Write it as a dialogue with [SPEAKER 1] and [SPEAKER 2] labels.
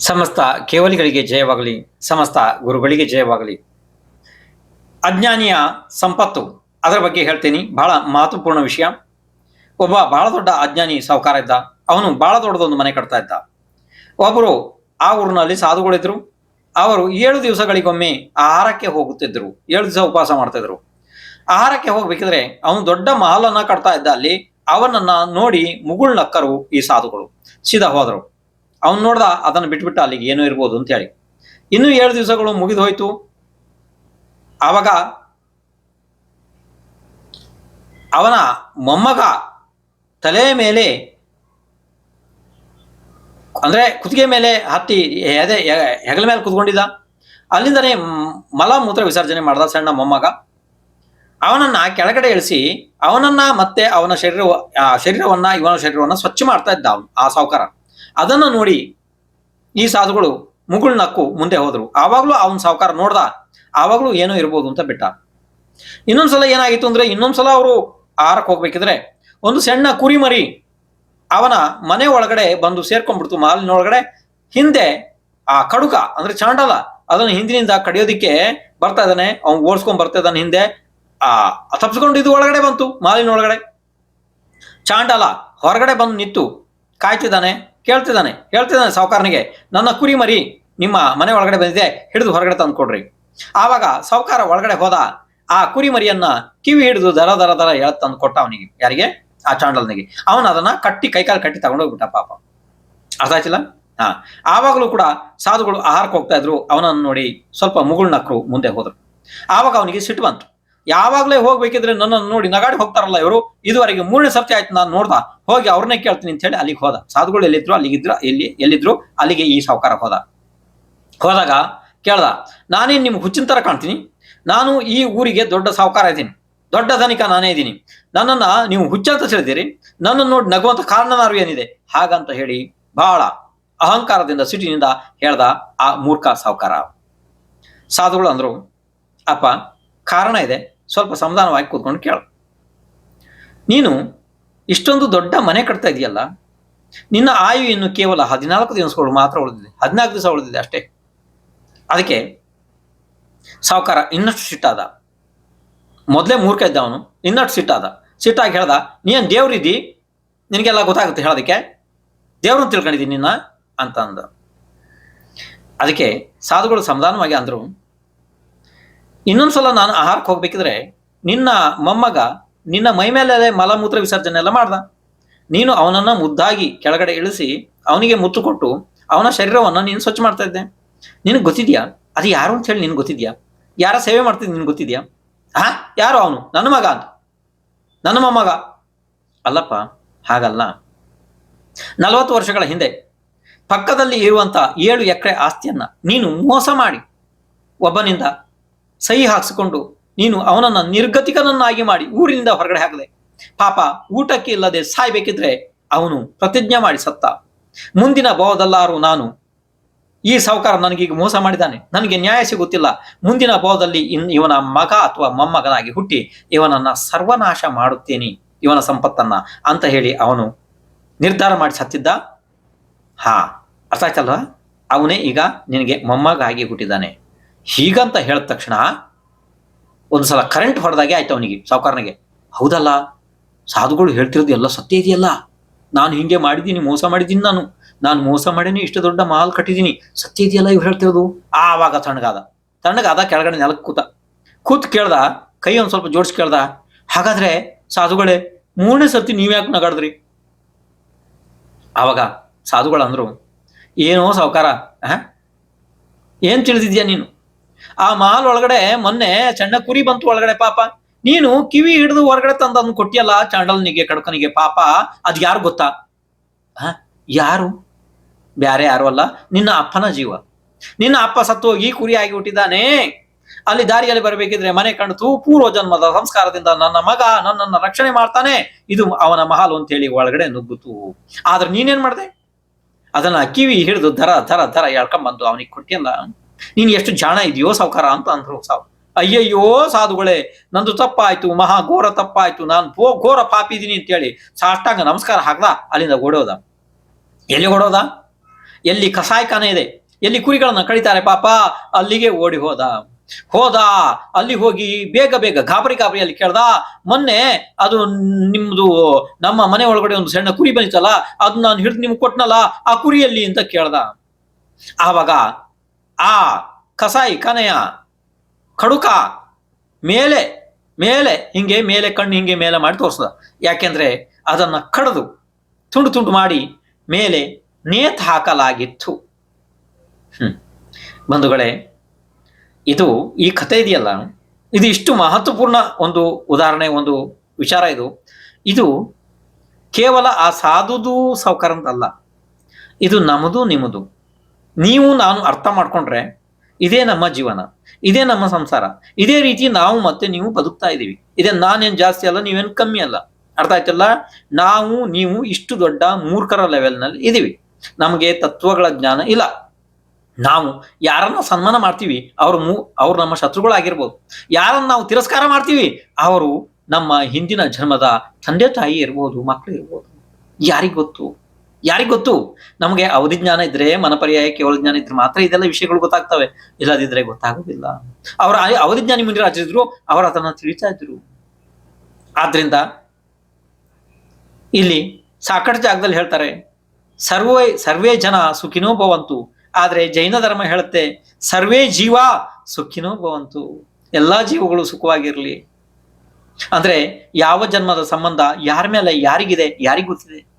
[SPEAKER 1] ಸಮಸ್ತ ಕೇವಲಿಗಳಿಗೆ ಜಯವಾಗಲಿ, ಸಮಸ್ತ ಗುರುಗಳಿಗೆ ಜಯವಾಗಲಿ. ಅಜ್ಞಾನಿಯ ಸಂಪತ್ತು, ಅದರ ಬಗ್ಗೆ ಹೇಳ್ತೀನಿ. ಬಹಳ ಮಹತ್ವಪೂರ್ಣ ವಿಷಯ. ಒಬ್ಬ ಬಹಳ ದೊಡ್ಡ ಅಜ್ಞಾನಿ ಸಾಹುಕಾರ ಇದ್ದ. ಅವನು ಬಹಳ ದೊಡ್ಡದೊಂದು ಮನೆ ಕಟ್ತಾ ಇದ್ದ. ಒಬ್ಬರು ಆ ಊರಿನಲ್ಲಿ ಸಾಧುಗಳಿದ್ರು. ಅವರು ಏಳು ದಿವಸಗಳಿಗೊಮ್ಮೆ ಆಹಾರಕ್ಕೆ ಹೋಗುತ್ತಿದ್ದರು ಏಳು ದಿವಸ ಉಪವಾಸ ಮಾಡ್ತಿದ್ರು. ಆಹಾರಕ್ಕೆ ಹೋಗ್ಬೇಕಿದ್ರೆ ಅವನು ದೊಡ್ಡ ಮಹಲನ್ನ ಕಟ್ತಾ ಇದ್ದ. ಅಲ್ಲಿ ಅವನನ್ನ ನೋಡಿ ಮುಗುಳ್ನಕ್ಕರು ಈ ಸಾಧುಗಳು. ಸೀದಾ ಹೋದರು. ಅವನು ನೋಡ್ದ ಅದನ್ನು ಬಿಟ್ಬಿಟ್ಟ ಅಲ್ಲಿಗೆ ಏನೋ ಇರ್ಬೋದು ಅಂತ ಹೇಳಿ. ಇನ್ನೂ ಏಳು ದಿವಸಗಳು ಮುಗಿದು ಹೋಯ್ತು. ಆವಾಗ ಅವನ ಮೊಮ್ಮಗ ತಲೆ ಮೇಲೆ ಅಂದ್ರೆ ಕುತ್ತಿಗೆ ಮೇಲೆ ಹತ್ತಿ ಅದೇ ಹೆಗಲ ಮೇಲೆ ಕುತ್ಕೊಂಡಿದ್ದ. ಅಲ್ಲಿಂದನೇ ಮಲ ಮೂತ್ರ ವಿಸರ್ಜನೆ ಮಾಡ್ದ ಸಣ್ಣ ಮೊಮ್ಮಗ. ಅವನನ್ನ ಕೆಳಗಡೆ ಇಳಿಸಿ ಅವನನ್ನ ಮತ್ತೆ ಅವನ ಶರೀರ ಶರೀರವನ್ನ ಇವನ ಶರೀರವನ್ನ ಸ್ವಚ್ಛ ಮಾಡ್ತಾ ಇದ್ದ ಅವನು, ಆ ಸಾವುಕಾರ. ಅದನ್ನು ನೋಡಿ ಈ ಸಾಧುಗಳು ಮುಗುಳ್ನಕ್ಕು ಮುಂದೆ ಹೋದ್ರು. ಆವಾಗ್ಲೂ ಅವನ ಸಾವುಕಾರ ನೋಡ್ದ, ಆವಾಗ್ಲೂ ಏನೋ ಇರ್ಬೋದು ಅಂತ ಬಿಟ್ಟ. ಇನ್ನೊಂದ್ಸಲ ಏನಾಗಿತ್ತು ಅಂದ್ರೆ, ಇನ್ನೊಂದ್ಸಲ ಅವರು ಆಹಾರಕ್ಕೆ ಹೋಗ್ಬೇಕಿದ್ರೆ ಒಂದು ಸಣ್ಣ ಕುರಿ ಮರಿ ಅವನ ಮನೆ ಒಳಗಡೆ ಬಂದು ಸೇರ್ಕೊಂಡ್ಬಿಡ್ತು ಮಾಲಿನೊಳಗಡೆ ಹಿಂದೆ ಆ ಕಡುಕ ಅಂದ್ರೆ ಚಾಂಡಲ, ಅದನ್ನು ಹಿಂದಿನಿಂದ ಕಡಿಯೋದಿಕ್ಕೆ ಬರ್ತಾ ಇದ್ದಾನೆ. ಅವ್ನು ಓಡಿಸ್ಕೊಂಡ್ ಬರ್ತಾ ಇದ್ದಾನೆ ಹಿಂದೆ. ಆ, ತಪ್ಸ್ಕೊಂಡು ಇದು ಒಳಗಡೆ ಬಂತು ಮಾಲಿನೊಳಗಡೆ ಚಾಂಡಲ ಹೊರಗಡೆ ಬಂದು ನಿಂತು ಕಾಯ್ತಿದ್ದಾನೆ. ಕೇಳ್ತಿದ್ದಾನೆ ಹೇಳ್ತಿದ್ದಾನೆ ಸಾವುಕಾರನಿಗೆ. ನನ್ನ ಕುರಿ ಮರಿ ನಿಮ್ಮ ಮನೆ ಒಳಗಡೆ ಬಂದಿದೆ, ಹಿಡಿದು ಹೊರಗಡೆ ತಂದು ಕೊಡ್ರಿ. ಆವಾಗ ಸಾವುಕಾರ ಒಳಗಡೆ ಹೋದ, ಆ ಕುರಿ ಮರಿಯನ್ನ ಕಿವಿ ಹಿಡಿದು ದರ ದರ ದರ ಹೇಳ ತಂದು ಕೊಟ್ಟ ಅವನಿಗೆ. ಯಾರಿಗೆ? ಆ ಚಾಂಡಲ್ನಿಗೆ. ಅವನು ಅದನ್ನ ಕಟ್ಟಿ, ಕೈಕಾಲು ಕಟ್ಟಿ ತಗೊಂಡೋಗ್ಬಿಟ್ಟ ಪಾಪ. ಅರ್ಥ ಆಯ್ತಿಲ್ಲ? ಹಾ. ಆವಾಗಲೂ ಕೂಡ ಸಾಧುಗಳು ಆಹಾರಕ್ಕೆ ಹೋಗ್ತಾ ಇದ್ರು, ಅವನನ್ನು ನೋಡಿ ಸ್ವಲ್ಪ ಮುಗುಳ್ನಕ್ರು ಮುಂದೆ ಹೋದ್ರು. ಆವಾಗ ಅವನಿಗೆ ಸಿಟ್ಟು ಬಂತು. ಯಾವಾಗಲೇ ಹೋಗ್ಬೇಕಿದ್ರೆ ನನ್ನನ್ನು ನೋಡಿ ನಗಾಡಿ ಹೋಗ್ತಾರಲ್ಲ ಇವರು? ಇದುವರೆಗೆ ಮೂರನೇ ಸರ್ತಿ ಆಯ್ತು ನಾನು ನೋಡ್ದ. ಹೋಗಿ ಅವ್ರನ್ನೇ ಕೇಳ್ತೀನಿ ಅಂತ ಹೇಳಿ ಅಲ್ಲಿಗೆ ಹೋದ. ಸಾಧುಗಳು ಎಲ್ಲಿದ್ರು? ಅಲ್ಲಿಗಿದ್ರು, ಎಲ್ಲಿ, ಎಲ್ಲಿದ್ರು? ಅಲ್ಲಿಗೆ ಈ ಸಾವುಕಾರ ಹೋದ. ಹೋದಾಗ ಕೇಳ್ದ, ನಾನೇನು ನಿಮ್ಗೆ ಹುಚ್ಚಿನ ಥರ ಕಾಣ್ತೀನಿ? ನಾನು ಈ ಊರಿಗೆ ದೊಡ್ಡ ಸಾವುಕಾರ ಇದ್ದೀನಿ. ದೊಡ್ಡ ಧನಿಕ ನಾನೇ ಇದ್ದೀನಿ. ನನ್ನನ್ನ ನೀವು ಹುಚ್ಚಂತ ತಿಳಿದಿರಿ. ನನ್ನನ್ನು ನೋಡಿ ನಗುವಂತ ಕಾರಣನಾರು ಏನಿದೆ? ಹಾಗಂತ ಹೇಳಿ ಬಹಳ ಅಹಂಕಾರದಿಂದ ಸಿಟಿನಿಂದ ಹೇಳ್ದ ಆ ಮೂರ್ಖ ಸಾವುಕಾರ. ಸಾಧುಗಳು ಅಂದ್ರು, ಅಪ್ಪ, ಕಾರಣ ಇದೆ. ಸ್ವಲ್ಪ ಸಮಾಧಾನವಾಗಿ ಕೂತ್ಕೊಂಡು ಕೇಳು. ನೀನು ಇಷ್ಟೊಂದು ದೊಡ್ಡ ಮನೆ ಕಟ್ತಾ ಇದೆಯಲ್ಲ, ನಿನ್ನ ಆಯು ಇನ್ನು ಕೇವಲ ಹದಿನಾಲ್ಕು ದಿವಸಗಳು ಮಾತ್ರ ಉಳಿದಿದೆ, ಹದಿನಾಲ್ಕು ದಿವಸ ಉಳಿದಿದೆ ಅಷ್ಟೇ. ಅದಕ್ಕೆ ಸಾವುಕಾರ, ಇನ್ನಷ್ಟು ಸಿಟ್ಟಾದ. ಮೊದಲೇ ಮೂರ್ಖ ಇದ್ದ ಅವನು ಇನ್ನಷ್ಟು ಸಿಟ್ಟಾದ. ಸಿಟ್ಟಾಗಿ ಹೇಳ್ದ ನೀನ್ ದೇವ್ರಿದ್ದಿ ನಿನಗೆಲ್ಲ ಗೊತ್ತಾಗುತ್ತೆ ಹೇಳೋದಕ್ಕೆ? ದೇವ್ರನ್ನ ತಿಳ್ಕೊಂಡಿದ್ದೀನಿ ನಿನ್ನ ಅಂತ ಅಂದ. ಅದಕ್ಕೆ ಸಾಧುಗಳು ಸಮಾಧಾನವಾಗಿ ಅಂದ್ರು ಇನ್ನೊಂದ್ಸಲ ನಾನು ಆಹಾರಕ್ಕೆ ಹೋಗ್ಬೇಕಿದ್ರೆ ನಿನ್ನ ಮೊಮ್ಮಗ ನಿನ್ನ ಮೈ ಮೇಲೆ ಮಲಮೂತ್ರ ವಿಸರ್ಜನೆ ಎಲ್ಲ ಮಾಡ್ದ. ನೀನು ಅವನನ್ನ ಮುದ್ದಾಗಿ ಕೆಳಗಡೆ ಇಳಿಸಿ ಅವನಿಗೆ ಮುತ್ತು ಕೊಟ್ಟು ಅವನ ಶರೀರವನ್ನು ನೀನು ಸ್ವಚ್ಛ ಮಾಡ್ತಾ ಇದ್ದೆ. ನಿನಗೆ ಗೊತ್ತಿದ್ಯಾ? ಅದು ಯಾರು ಅಂತ ಹೇಳಿ ನಿನ್ಗೆ ಗೊತ್ತಿದ್ಯಾ? ಯಾರ ಸೇವೆ ಮಾಡ್ತಿದ್ ನಿನ್ಗೆ ಗೊತ್ತಿದ್ಯಾ? ಹಾ? ಯಾರು ಅವನು? ನನ್ನ ಮಗ ಅಂತ. ನನ್ನ ಮೊಮ್ಮಗ. ಅಲ್ಲಪ್ಪ, ಹಾಗಲ್ಲ. ನಲವತ್ತು ವರ್ಷಗಳ ಹಿಂದೆ ಪಕ್ಕದಲ್ಲಿ ಇರುವಂತ ಏಳು ಎಕರೆ ಆಸ್ತಿಯನ್ನ ನೀನು ಮೋಸ ಮಾಡಿ ಒಬ್ಬನಿಂದ ಸಹಿ ಹಾಕಿಸಿಕೊಂಡು ನೀನು ಅವನನ್ನ ನಿರ್ಗತಿಕನನ್ನಾಗಿ ಮಾಡಿ ಊರಿನಿಂದ ಹೊರಗಡೆ ಹಾಕದೆ, ಪಾಪ ಊಟಕ್ಕೆ ಇಲ್ಲದೆ ಸಾಯ್ಬೇಕಿದ್ರೆ ಅವನು ಪ್ರತಿಜ್ಞೆ ಮಾಡಿ ಸತ್ತ. ಮುಂದಿನ ಭಾವದಲ್ಲಾರು ನಾನು. ಈ ಸಾವುಕಾರ ನನಗೀಗ ಮೋಸ ಮಾಡಿದ್ದಾನೆ. ನನಗೆ ನ್ಯಾಯ ಸಿಗುತ್ತಿಲ್ಲ. ಮುಂದಿನ ಭಾವದಲ್ಲಿ ಇನ್ ಇವನ ಮಗ ಅಥವಾ ಮೊಮ್ಮಗನಾಗಿ ಹುಟ್ಟಿ ಇವನನ್ನ ಸರ್ವನಾಶ ಮಾಡುತ್ತೇನೆ, ಇವನ ಸಂಪತ್ತನ್ನ ಅಂತ ಹೇಳಿ ಅವನು ನಿರ್ಧಾರ ಮಾಡಿ ಸತ್ತಿದ್ದ? ಹಾ, ಅರ್ಥ ಆಯ್ತಲ್ವಾ? ಅವನೇ ಈಗ ನಿನಗೆ ಮೊಮ್ಮಗ ಆಗಿ ಹುಟ್ಟಿದ್ದಾನೆ. ಹೀಗಂತ ಹೇಳಿದ ತಕ್ಷಣ ಒಂದ್ಸಲ ಕರೆಂಟ್ ಹೊಡೆದಾಗೆ ಆಯ್ತು ಅವನಿಗೆ, ಸಾವುಕಾರನಿಗೆ. ಹೌದಲ್ಲ, ಸಾಧುಗಳು ಹೇಳ್ತಿರೋದು ಎಲ್ಲ ಸತ್ಯ ಇದೆಯಲ್ಲ? ನಾನು ಹಿಂಗೆ ಮಾಡಿದ್ದೀನಿ, ಮೋಸ ಮಾಡಿದ್ದೀನಿ ನಾನು. ನಾನು ಮೋಸ ಮಾಡೀನಿ, ಇಷ್ಟು ದೊಡ್ಡ ಮಾಲ್ ಕಟ್ಟಿದ್ದೀನಿ. ಸತ್ಯ ಇದೆಯಲ್ಲ ಇವ್ರು ಹೇಳ್ತಿರೋದು? ಆವಾಗ ತಣ್ಣಗಾದ. ತಣ್ಣಗಾದ ಕೆಳಗಡೆ ನೆಲಕ್ಕೆ ಕೂತ. ಕೂತ್ ಕೇಳ್ದ, ಕೈ ಒಂದು ಸ್ವಲ್ಪ ಜೋಡಿಸಿ ಕೇಳ್ದ, ಹಾಗಾದ್ರೆ ಸಾಧುಗಳೇ, ಮೂರನೇ ಸರ್ತಿ ನೀವ್ಯಾಕೆ ನಗಾಡಿದ್ರಿ? ಆವಾಗ ಸಾಧುಗಳಂದ್ರು, ಏನೋ ಸಾವುಕಾರ? ಏನ್ ತಿಳಿದಿದ್ಯಾ ನೀನು? ಆ ಮಾಲ್ ಒಳಗಡೆ ಮೊನ್ನೆ ಸಣ್ಣ ಕುರಿ ಬಂತು ಒಳಗಡೆ ಪಾಪ. ನೀನು ಕಿವಿ ಹಿಡಿದು ಹೊರಗಡೆ ತಂದು ಅದನ್ನ ಕೊಟ್ಟಿಯಲ್ಲ ಚಾಂಡಲ್ನಿಗೆ, ಕಡ್ಕನಿಗೆ ಪಾಪ. ಅದ್ ಯಾರು ಗೊತ್ತಾ? ಹ? ಯಾರು? ಬ್ಯಾರೆ ಯಾರು ಅಲ್ಲ. ನಿನ್ನ ಅಪ್ಪನ ಜೀವ. ನಿನ್ನ ಅಪ್ಪ ಸತ್ತು ಹೋಗಿ ಕುರಿ ಆಗಿ ಹುಟ್ಟಿದ್ದಾನೆ. ಅಲ್ಲಿ ದಾರಿಯಲ್ಲಿ ಬರಬೇಕಿದ್ರೆ ಮನೆ ಕಣ್ತು ಪೂರ್ವ ಜನ್ಮದ ಸಂಸ್ಕಾರದಿಂದ ನನ್ನ ಮಗ ನನ್ನನ್ನ ರಕ್ಷಣೆ ಮಾಡ್ತಾನೆ. ಇದು ಅವನ ಮಹಾಲು ಅಂತ ಹೇಳಿ ಒಳಗಡೆ ನುಗ್ಗುತು. ಆದ್ರೆ ನೀನೇನ್ ಮಾಡ್ದೆ? ಅದನ್ನ ಕಿವಿ ಹಿಡಿದು ದರ ದರ ಧರ ಎಳ್ಕೊಂಬಂದು ಅವನಿಗೆ ಕೊಟ್ಟಿಯಲ್ಲ. ನೀನ್ ಎಷ್ಟು ಜಾಣ ಇದೆಯೋ ಸಾವುಕಾರ ಅಂತ ಅಂದ್ರು ಸಾವು. ಅಯ್ಯಯ್ಯೋ ಸಾಧುಗಳೇ, ನಂದು ತಪ್ಪಾಯ್ತು, ಮಹಾ ಘೋರ ತಪ್ಪಾಯ್ತು, ನಾನು ಪೋ ಘೋರ ಪಾಪಿದೀನಿ ಅಂತೇಳಿ ಸಾಷ್ಟಾಂಗ ನಮಸ್ಕಾರ ಹಾಕ್ದ, ಅಲ್ಲಿಂದ ಓಡೋದ. ಎಲ್ಲಿ ಓಡೋದ? ಎಲ್ಲಿ ಕಸಾಯಕಾನೆ ಇದೆ, ಎಲ್ಲಿ ಕುರಿಗಳನ್ನ ಕಡಿತಾರೆ ಪಾಪ, ಅಲ್ಲಿಗೆ ಓಡಿ ಹೋದ. ಹೋದ, ಅಲ್ಲಿ ಹೋಗಿ ಬೇಗ ಬೇಗ ಗಾಬರಿ ಗಾಬರಿ ಅಲ್ಲಿ ಕೇಳ್ದ, ಮೊನ್ನೆ ಅದು ನಿಮ್ದು ನಮ್ಮ ಮನೆ ಒಳಗಡೆ ಒಂದು ಸಣ್ಣ ಕುರಿ ಬಂದಿತ್ತಲ್ಲ ಅದು ನಾನು ಹಿಡಿದು ನಿಮ್ಗೆ ಕೊಟ್ನಲ್ಲ, ಆ ಕುರಿಯಲ್ಲಿ ಅಂತ ಕೇಳ್ದ. ಆವಾಗ ಆ, ಕಸಾಯಿ, ಕನೆಯ, ಕಡುಕ, ಮೇಲೆ ಮೇಲೆ, ಹಿಂಗೆ ಮೇಲೆ ಕಣ್ಣು, ಹಿಂಗೆ ಮೇಲೆ ಮಾಡಿ ತೋರಿಸ್ದ. ಯಾಕೆಂದ್ರೆ ಅದನ್ನ ಕಡಿದು, ತುಂಡು ತುಂಡು ಮಾಡಿ ಮೇಲೆ ನೇತು ಹಾಕಲಾಗಿತ್ತು. ಹ್ಞೂ ಬಂಧುಗಳೇ, ಇದು ಈ ಕಥೆ ಇದೆಯಲ್ಲ? ಇದು ಇಷ್ಟು ಮಹತ್ವಪೂರ್ಣ ಒಂದು ಉದಾಹರಣೆ, ಒಂದು ವಿಚಾರ ಇದು. ಇದು ಕೇವಲ ಆ ಸಾಧುದು ಸೌಕರ್ಯ ಅಂತಲ್ಲ ಇದು ನಮ್ಮದು ನಿಮ್ಮದು ನೀವು ನಾನು ಅರ್ಥ ಮಾಡ್ಕೊಂಡ್ರೆ ಇದೇ ನಮ್ಮ ಜೀವನ, ಇದೇ ನಮ್ಮ ಸಂಸಾರ, ಇದೇ ರೀತಿ ನಾವು ಮತ್ತೆ ನೀವು ಬದುಕ್ತಾ ಇದೀವಿ ಇದೇ ನಾನೇನು ಜಾಸ್ತಿ ಅಲ್ಲ, ನೀವೇನು ಕಮ್ಮಿ ಅಲ್ಲ. ಅರ್ಥ ಆಯ್ತಲ್ಲ? ನಾವು, ನೀವು ಇಷ್ಟು ದೊಡ್ಡ ಮೂರ್ಖರ ಲೆವೆಲ್ನಲ್ಲಿ ಇದೀವಿ ನಮಗೆ ತತ್ವಗಳ ಜ್ಞಾನ ಇಲ್ಲ. ನಾವು ಯಾರನ್ನ ಸನ್ಮಾನ ಮಾಡ್ತೀವಿ, ಅವರು ಮೂ, ಅವ್ರು ನಮ್ಮ ಶತ್ರುಗಳಾಗಿರ್ಬೋದು. ಯಾರನ್ನ ನಾವು ತಿರಸ್ಕಾರ ಮಾಡ್ತೀವಿ, ಅವರು ನಮ್ಮ ಹಿಂದಿನ ಜನ್ಮದ ತಂದೆ ತಾಯಿ ಇರ್ಬೋದು ಮಕ್ಕಳು ಇರ್ಬೋದು. ಯಾರಿಗ್ ಗೊತ್ತು? ಯಾರಿಗ್ ಗೊತ್ತು? ನಮಗೆ ಅವಧಿ ಜ್ಞಾನ ಇದ್ರೆ, ಮನಪರ್ಯಾಯ, ಕೇವಲ ಜ್ಞಾನ ಇದ್ರೆ ಮಾತ್ರ ಇದೆಲ್ಲ ವಿಷಯಗಳು ಗೊತ್ತಾಗ್ತವೆ. ಇಲ್ಲದಿದ್ರೆ ಗೊತ್ತಾಗೋದಿಲ್ಲ. ಅವರ ಅವಧಿ ಜ್ಞಾನಿ ಮುಂದಿರಾಜಿದ್ರು ಅವರು ಅದನ್ನ ತಿಳಿತಾ ಇದ್ರು. ಆದ್ರಿಂದ ಇಲ್ಲಿ ಸಾಕಷ್ಟು ಜಾಗದಲ್ಲಿ ಹೇಳ್ತಾರೆ, ಸರ್ವೇ ಸರ್ವೇ ಜನ ಸುಖಿನೋ ಭವಂತು. ಆದ್ರೆ ಜೈನ ಧರ್ಮ ಹೇಳುತ್ತೆ, ಸರ್ವೇ ಜೀವ ಸುಖಿನೋ ಭವಂತು. ಎಲ್ಲಾ ಜೀವಗಳು ಸುಖವಾಗಿರ್ಲಿ. ಅಂದ್ರೆ ಯಾವ ಜನ್ಮದ ಸಂಬಂಧ, ಯಾರ ಮೇಲೆ ಯಾರಿಗಿದೆ, ಯಾರಿಗೂ ಗೊತ್ತಿದೆ?